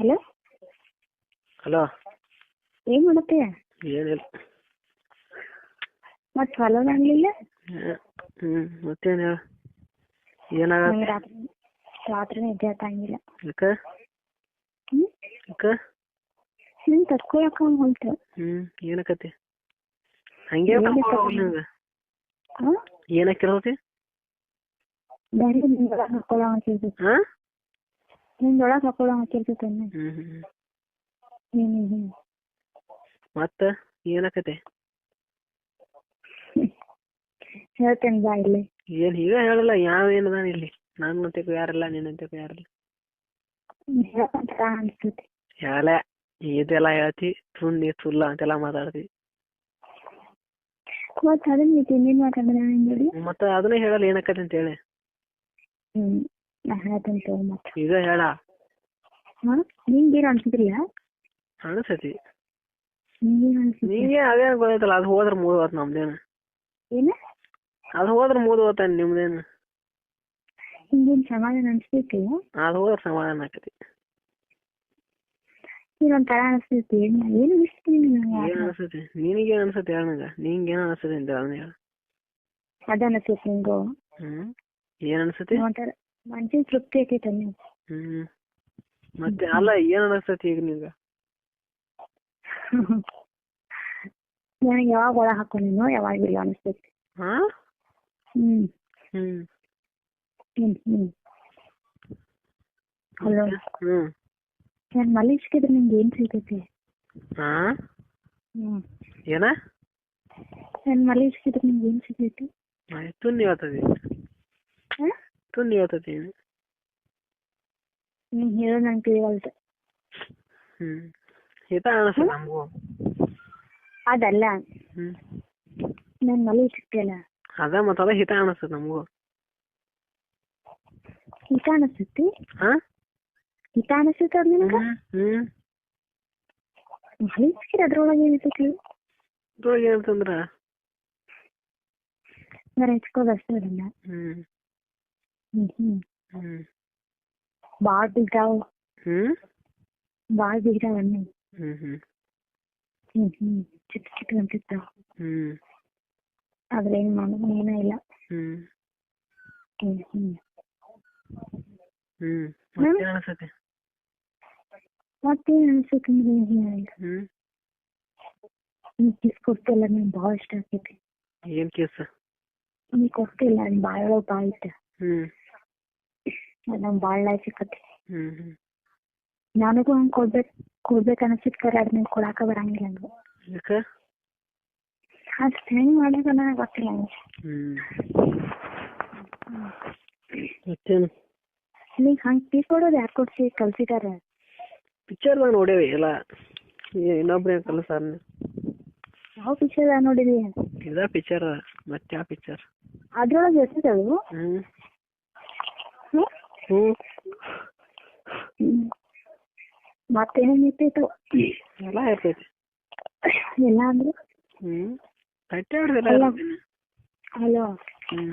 Hello? Hello? ಏನ್ ಮಾಡತ್ತೆ? ಏನಿಲ್ಲ ಮತ್ ಹೊಲದಾಗ್ಲಿಲ್ಲ ಹ್ಞೂ ಮತ್ತೇನು ಹೇಳ? ಏನಾಗ ನಂಗೆ ರಾತ್ರಿ ರಾತ್ರಿ ನಿದ್ದೆ ಹತ್ತಂಗಿಲ್ಲ ಯಾಕ? ಹ್ಮ್? ಯಾಕ? ನಿನ್ ತಡ್ಕೊಳಕ ಹೊಂಟ ಹ್ಞೂ ಏನಕತಿ ಹಂಗೆ ಏನಕ್ಕೆ? ನಿಂಗೆ ಹಾ ಏನಕ್ಕೆ ಇರೋತಿ ಬೇರೆ ನಿಂದೊಳಗ್ ಹಾಕೊಳ ಹಾಕಿರ್ತೈತಿ ಹಾಂ ನಿಂದೊಳಗ್ ಹಾಕೊಳ ಹಾಕಿರ್ತೈತಿ ಮತ್ತ ಹ್ಞೂ ಹ್ಞೂ ಹ್ಮ್. ಹ್ಮ್ ಮತ್ತೆ ಏನಕತಿ? ಹೇಳ್ತೇನೆ ಬಾ ಇಲ್ಲಿ. ಏನ್ ಈಗ ಹೇಳಲ್ಲ ಯಾವ ಏನದಾನ ಇಲ್ಲಿ? ನಾನು ಮತ್ತೆ ಯಾರಿಲ್ಲ ನೀನು ಅಂತೆಗೂ ಯಾರಿಲ್ಲ. ಅನ್ಸ್ತೈತಿ. ಹೇಳ ಇದೆಲ್ಲ ಹೇಳ್ತಿ ನೀ ಸುಳ್ಳ ಅಂತೆಲ್ಲ ಮಾತಾಡ್ತಿ. ಮತ್ತ ಅದನ್ನ ನೀ ಮಾತಾಡಿದ್ರೆ ಮತ್ತೆ ಅದನ್ನ ಹೇಳಲ್ಲ ಏನಕತೆ ಅಂತ ಹೇಳಿ ಹ್ಮ್. ನಾ ಹೇಳ್ತೇನೆ ತಗೋ ಮತ್ ಈಗ ಹೇಳ. ಹಾ? ನಿಂಗೇನ್ ಅನ್ಸಿದ್ರಿಲ್ಲ ಅನಿಸತಿ. ನೀನೇ ಅನ್ಸಿದ್ರಿ? ಅದೇನು ಗೊತ್ತೈತಲ್ಲ ಅದು ಹೋದ್ರ ಮುಗಿದು ಹೋತ್ ನಮ್ದೇನು. ಏನ? ಅದು ಹೋದ್ರ ಮುಗಿದು ಹೋತ ನಿಮ್ದೇನು? ಹಿಂಗೇನ್ ಸಮಾಧಾನ ಅನ್ಸ್ತೈತಿ ಅದು ಹೋದ್ರ ಸಮಾಧಾನ ಆಕತಿ. ನೀನ್ ಒಂಥರ ಅನ್ಸ್ತೈತಿ ಏನ್ ಏನ್ ನಂಗೆ ಏನ್ ಅನ್ಸತಿ? ನಿನಗೇನ್ ಅನ್ಸತಿ ಹೇಳ ನಂಗ? ನಿಂಗೇನ್ ಅನ್ಸತಿ ಅಂತ ಹೇಳ ಅದ ಅನಿಸ್ತೈತಿ ನಿಂಗು. ಹ್ಮ್? ಏನ್ ಅನ್ಸತಿ? ಒಂಥರ ಮನ್ಸಿಗೆ ತೃಪ್ತಿ ಐತೈತೆ ನೀವು ಹ್ಮ್. ಮತ್ತೆ ಅಲ್ಲ ಏನ್ ಅನಸ್ತೈತಿ ಈಗ ನಿಂಗ ನನಗೆ ಯಾವಾಗ ಒಳ ಹಾಕೋ ನೀನು ಯಾವಾಗ ಇಲ್ಲ ಅನಿಸ್ತೈತಿ. ಹಾ? ಹ್ಮ್. ಹ್ಮ್. ಹ್ಮ್ ಹ್ಮ್. ಹಲೋ. ಹ್ಮ್. ನಾನು ಮಲಗಿಸ್ಕಿದ್ರೆ ನಿಂಗೆ ಏನ್ ಸಿಗ್ತೈತಿ ಹಾ? ಹ್ಮ್. ಏನ? ನಾನು ಮಲಗಿಸ್ಕಿದ್ರೆ ನಿಮ್ಗೆ ಏನ್ ಸಿಗ್ತೈತಿ ಆಯ್ತು ನೀವ್ ಹಾ ತುನ್ನಿ ಹೇಳ್ತದಿ ನೀನ್ ಹೇಳೋದ್ ನಂಗೆ ತಿಳಿವಲ್ತು ಹ್ಮ್ ಹಿತ ಅನ್ಸತ ನಮಗೂ ಅದಲ್ಲ ಹ್ಮ್ ನಾನು ಮಲಗಿಸ್ತಿಯಲ್ಲ ಅದ ಮತ್ತ ಅದ ಹಿತ ಅನ್ಸತ ನಮಗೂ ಹಿತ ಅನಿಸ್ತೈತಿ ಹಾ ಹಿತ ಅನಿಸ್ತೈತಿ ಅದ್ ನಿನಗ ಹ್ಮ್ ಹ್ಮ್ ಮಲಗಿಸ್ಕಿದ್ರೆ ಅದ್ರೊಳಗೆ ಏನೈತಿ ಇದ್ರೊಳಗೆ ಏನಂತಂದ್ರ ನಾನು ಹೆಚ್ಕೋದು ಅಷ್ಟೇ ಅದನ್ನ ಹ್ಮ್ ಹ್ಮ್ ಹ್ಮ್ ಹ್ಮ್ ಬಾಳ್ ಬಿದ್ದಾವ್ ಹ್ಮ್ ಬಾಳ್ ಬಿದ್ದಾವ್ ಅನ್ನ ಹ್ಮ್ ಹ್ಮ್ ಹ್ಮ್ ಹ್ಮ್ ಚಿಕ್ಕ ಚಿಕ್ಕ ಅಂತಿರ್ತಾವ ಹ್ಮ್ ಆದ್ರೆ ಏನ್ ಮಾಡೋದು ಏನೂ ಇಲ್ಲ ಹ್ಮ್ ಹ್ಮ್ ಹ್ಮ್ ಹ್ಮ್ ಮತ್ತೇನ್ ಅನ್ಸತಿ ಮತ್ತೇನ್ ಅನ್ಸುತ್ತೆ ಅಂದ್ರೆ ಏನ್ ಹೇಳಲ್ಲ ಹ್ಮ್ ನೀ ಕಿಸ್ ಕೊಡ್ತಿಲ್ಲ ನಂಗೆ ಭಾಳ ಇಷ್ಟ ಆಗ್ತೈತಿ ಏನ್ ಕೇಸ್ ನೀ ಕೊಡ್ತಿಲ್ಲ ನನ್ ಬಾಳೊಳಗ್ ಬಾಳ ಇಷ್ಟ ಹ್ಮ್ ಅದ್ ಬಾಳ್ ಲೈಫ್ ಸಿಕ್ಕತಿ ಹ್ಮ್ ಹ್ಮ್. ನನಗೂ ಹಂಗ್ ಕೊಡ್ಬೇಕ್ ಕೊಡ್ಬೇಕ್ ಅನ್ಸಿದ್ ಕರೆ ಅದ್ ನಂಗ್ ಕೊಡಾಕ ಬರಂಗಿಲ್ಲ ನಂಗೆ. ಅದ್ ಹೆಂಗ್ ಮಾಡೋದು ನನಗ್ ಗೊತ್ತಿಲ್ಲ ನಂಗೆ. ಹ್ಮ್. ಮತ್ತೇನು? ನೀ ಹಂಗ್ ಪೀಸ್ ಕೊಡೋದು ಯಾರ್ ಕೊಡ್ಸಿ ಕಲ್ಸಿದಾರ? ಪಿಕ್ಚರ್ದಾಗ ನೋಡೇವಿ ಎಲ್ಲ. ಇನ್ನೊಬ್ರೇ ಕಲ್ಸಾರ ಯಾವ ಪಿಕ್ಚರ್ ನೋಡಿದಿ? ಇದ ಪಿಕ್ಚರ್ ಮತ್ತೆ ಯಾವ ಪಿಕ್ಚರ್ ಅದ್ರೊಳಗೆ ಇರ್ತದವು ಹ್ಮ್. ಮತ್ತೇನೇನ್ ಇರ್ತಿತ್ತು ಎಲ್ಲ ಇರ್ತೈತಿ ಎಲ್ಲ ಅಂದ್ರೆ? ಹ್ಮ್. ಕಟ್ಟೆ ಹಿಡ್ದೆಲ್ಲ ಹಲೋ ಹ್ಮ್.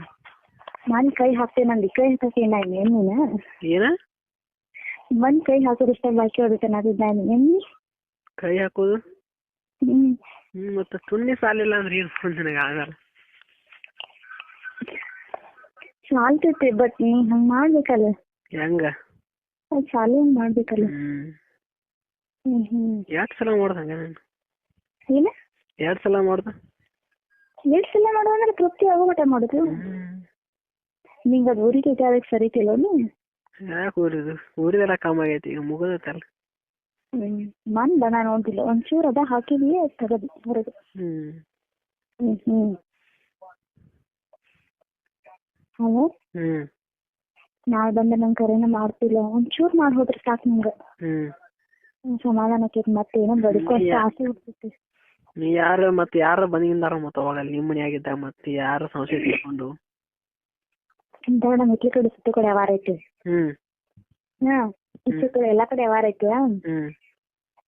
ನಾನ್ ಕೈ ಹಾಕ್ತೇನೆ ನಂದು. ಕೈ ಹಾಕಕ್ಕೆ ಏನಾಗಿ ಏನ್ ನೀನು ಏನ? ಮನ್ ಕೈ ಹಾಕೋದು ಇಷ್ಟ ಬಾಕಿ ಹೊಡಿತೇನೆ. ನಾನು ಏನ್ ಕೈ ಹಾಕೋದು? ಹ್ಮ್. ಮತ್ತೆ ತುಣ್ಣಿ ಸಾಲಿಲ್ಲ ಅಂದ್ರೆ ಏನ್ ನನಗೆ ಆಗಲ್ಲ. ಸಾಲ್ತೈತಿ ಬಟ್ ನೀ ಹಂಗ್ ಮಾಡ್ಬೇಕಲ್ಲ. ಹೆಂಗ? ಹಂಗ್ ಮಾಡ್ಬೇಕಲ್ಲ. ಎರಡ್ ಸಲ ಮಾಡ್ದ ಹಂಗ ನಾನು. ಏನ? ಎರಡ್ ಸಲ ಮಾಡ್ದ. ಎರಡ್ ಸಲ ಮಾಡುವ ಅಂದ್ರೆ ತೃಪ್ತಿ ಆಗೋ ಮಟ್ಟ ಮಾಡುದು. ನಿಂಗ್ ಅದ್ ಊರಿಗೆ ಅದಕ್ಕೆ ಸರಿತಿಲ್ಲ ನೀ ಯಾಕೆ ಊರಿದು? ಊರಿದೆಲ್ಲ ಕಮ್ಮಿ ಆಗೈತಿ ಈಗ ಮುಗಿದೈತಲ್ಲ ಮಂದ ನಾನು ನೋಡಿಲ್ಲ ಒಂಚೂರು ಅದ ಹಾಕಿದ್ವಿ ಅದ್ ತಗದು ಹೊರಗೆ. ಹ್ಮ್. ಹ್ಮ್ ಹ್ಮ್. ಹ್ಮ್. ನಾಳೆ ಬಂದ ನಂಗೆ ಕರೆನ ಮಾಡ್ತಿಲ್ಲ. ಒಂಚೂರ್ ಮಾಡಿ ಹೋದ್ರೆ ಸಾಕು ನಂಗೆ. ಹ್ಮ್. ಸಮಾಧಾನ ಆಕೈತಿ ಮತ್ತೇನೋ ಬದುಕೋ ಆಸೆ ಹುಡ್ತೈತಿ ನೀ ಯಾರು ಮತ್ತೆ ಯಾರ ಬಂದಿಂದಾರ ಮತ್ತ ಅವಾಗ ಅಲ್ಲಿ ನಿಮ್ಮ ಆಗಿದ್ದ ಮತ್ತೆ ಯಾರು ಸಂಶಯ ತಿಳ್ಕೊಂಡು? ಇಂಥ ನಮ್ಮ ಇಟ್ಲಿ ಕಡೆ ಸುತ್ತ ಕಡೆ ವ್ಯವಹಾರ ಐತಿ. ಹ್ಮ್. ಹಾ ಇಷ್ಟು ಕಡೆ ಎಲ್ಲಾ ಕಡೆ ವ್ಯವಹಾರ ಐತಿ. ಹ್ಮ್.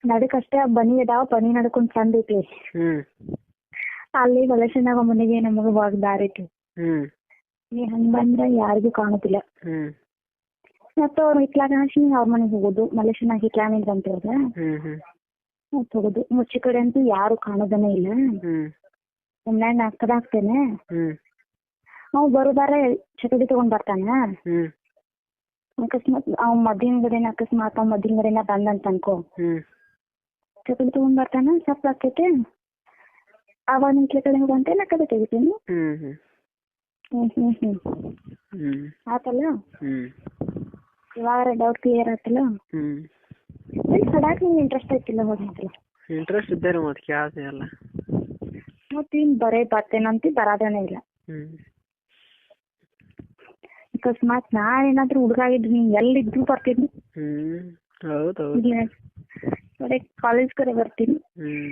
ನಡಕ್ ಅಷ್ಟೇ ಬನಿ ಅದಾವ ಬನಿ ನಡ್ಕೊಂಡ್ ಚಂದ ಐತಿ. ಹ್ಮ್. ಅಲ್ಲಿ ವಲಸಿನಾಗ ಮನೆಗೆ ನಮಗ ಬಾಗ್ ದಾರಿ ಐತಿ. ಹ್ಮ್. ನೀ ಹಂಗ್ ಬಂದ್ರ ಯಾರಿಗೂ ಕಾಣುದಿಲ್ಲ. ಹ್ಮ್. ಮತ್ತೆ ಅವ್ರು ಹಿಟ್ಲಾಗಿ ಅವ್ರ ಮನೆಗೆ ಹೋಗೋದು ಮಲೇಶನಾಗ ಹಿತ್ಲಾನಿಂದ ಅಂತ ಹೇಳಿದ್ರೆ ಹೋಗೋದು. ಮುಚ್ಚಿ ಕಡೆ ಅಂತೂ ಯಾರು ಕಾಣೋದನೇ ಇಲ್ಲ. ಒಮ್ಮೆ ನಾ ಹಾಕ್ತೇನೆ ಹ್ಮ್. ಅವ್ ಬರೋದಾರ ಚಕಡಿ ತಗೊಂಡ್ ಬರ್ತಾನ. ಅಕಸ್ಮಾತ್ ಅವ್ ಮದ್ದಿನ ಕಡೆನ ಅಕಸ್ಮಾತ್ ಅವ್ ಮದ್ದಿನ ಕಡೆನ ಬಂದಂತ ಅನ್ಕೋ ಚಕಡಿ ತಗೊಂಡ್ ಬರ್ತಾನ ಸಪ್ಪ ಆಕ್ಕೇತಿ ಅವಾಗ ನಿಂತ್ಲೆ ಕಡೆ ಹೋಗಂತೆ ನಾ ಕಡೆ ತೆಗಿತೀನಿ. ಹ್ಮ್ ಆತಲ್ಲ? ಇವಾಗ ಡೌಟ್ ಕ್ಲಿಯರ್ ಆತಲ್ಲ? ಹ್ಮ್. ನಿಂಗೆ ಇಂಟ್ರೆಸ್ಟ್ ಐತಿಲ್ಲ ಹೋಗಿಂತಲ್ಲ ಇಂಟ್ರೆಸ್ಟ್ ಇದ್ದಾರೆ ಮತ್ತೆ ಕೇಳ್ದೆ ಎಲ್ಲ ಮತ್ತೆ ಇನ್ ಬರೇ ಬರ್ತೇನಂತ ಬರೋದೇನೇ ಇಲ್ಲ. ಅಕಸ್ಮಾತ್ ನಾ ಏನಾದ್ರೂ ಹುಡುಗ ಆಗಿದ್ದು ನೀನ್ ಎಲ್ಲಿದ್ರು ಬರ್ತೀನಿ. ಹ್ಮ್. ಹೌದು ಕಾಲೇಜ್ ಕಡೆ ಬರ್ತೀನಿ. ಹ್ಮ್.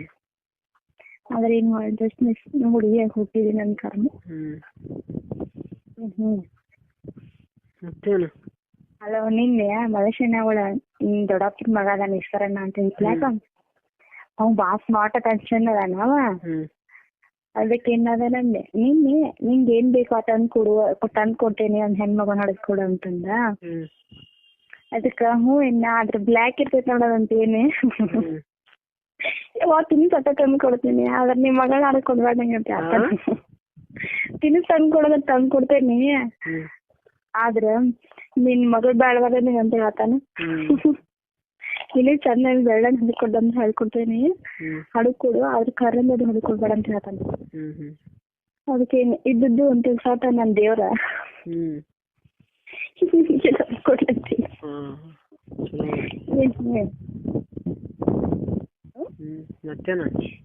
ಆದ್ರೆ ಏನ್ ಮಾಡಿ ಜಸ್ಟ್ ಮಿಸ್ ಹುಡುಗಿಯಾಗಿ ಹುಟ್ಟಿದೆ ನನ್ ಕರ್ಮ ಹ್ಮ್. ನಿನ್ನೆ ಮಲೇಶಿಯನ್ ಅವಳ ದೊಡ್ಡಪ್ಪನ ಮಗ ಅದಾನ ಈಶ್ವರಣ್ಣ ಅಂತ ಇತ್ಲಾಕ ಅವ್ನ್ ಬಾ ಸ್ಮಾರ್ಟ್ ಅಟೆನ್ಷನ್ ಅದಾನವ ಹ್ಮ್. ಅದಕ್ಕೆ ಏನದ ನಂದೆ? ನಿನ್ನೆ ನಿಂಗೆ ಏನ್ ಬೇಕು ಆ ತಂದ್ ಕೊಡು ತಂದ್ ಕೊಡ್ತೇನೆ ಒಂದ್ ಹೆಣ್ಮಗನ್ ಹೊಡೆದ್ ಅಂತಂದ. ಅದಕ್ಕ ಹ್ಞೂ ಇನ್ನ ಅದ್ರ ಬ್ಲ್ಯಾಕ್ ಇರ್ತೈತಿ ನೋಡೋದಂತ ಹ್ಮ್ ಯಾವಾಗ ತಿನ್ಸ್ ತಂದು ಕೊಡ್ತೀನಿ. ಆದ್ರೆ ನಿಮ್ ಮಗಳ ಆಡ ಕೊಡ್ಬೇಡಂಗೆ ಅಂತ ಹಾ? ತಿನ್ಸ್ ತಂದ್ ಕೊಡೋದ್ ತಂದ್ ಕೊಡ್ತೇನಿ. ಆದ್ರ ನಿನ್ ಮಗಳು ಬ್ಯಾಡವಾದ ಅಂತ ಹೇಳ್ತಾನ. ಇಲ್ಲಿ ಚಂದ ಬೆಳ್ಳನ್ ಹಿಡ್ಕೊಡ್ ಅಂತ ಹೇಳ್ಕೊಡ್ತೇನಿ. ಹ್ಮ್. ಹಡಕ್ ಕೊಡು ಆದ್ರ ಕರಿಂದ ಅದು ಹಿಡ್ಕೊಡ್ಬೇಡ ಅಂತ ಹೇಳ್ತಾನ. ಅದಕ್ಕೆ ಇದ್ದದ್ದು ಅಂತ ಸಾತ ನನ್ ದೇವ್ರ? ಹ್ಮ್. não na tenante.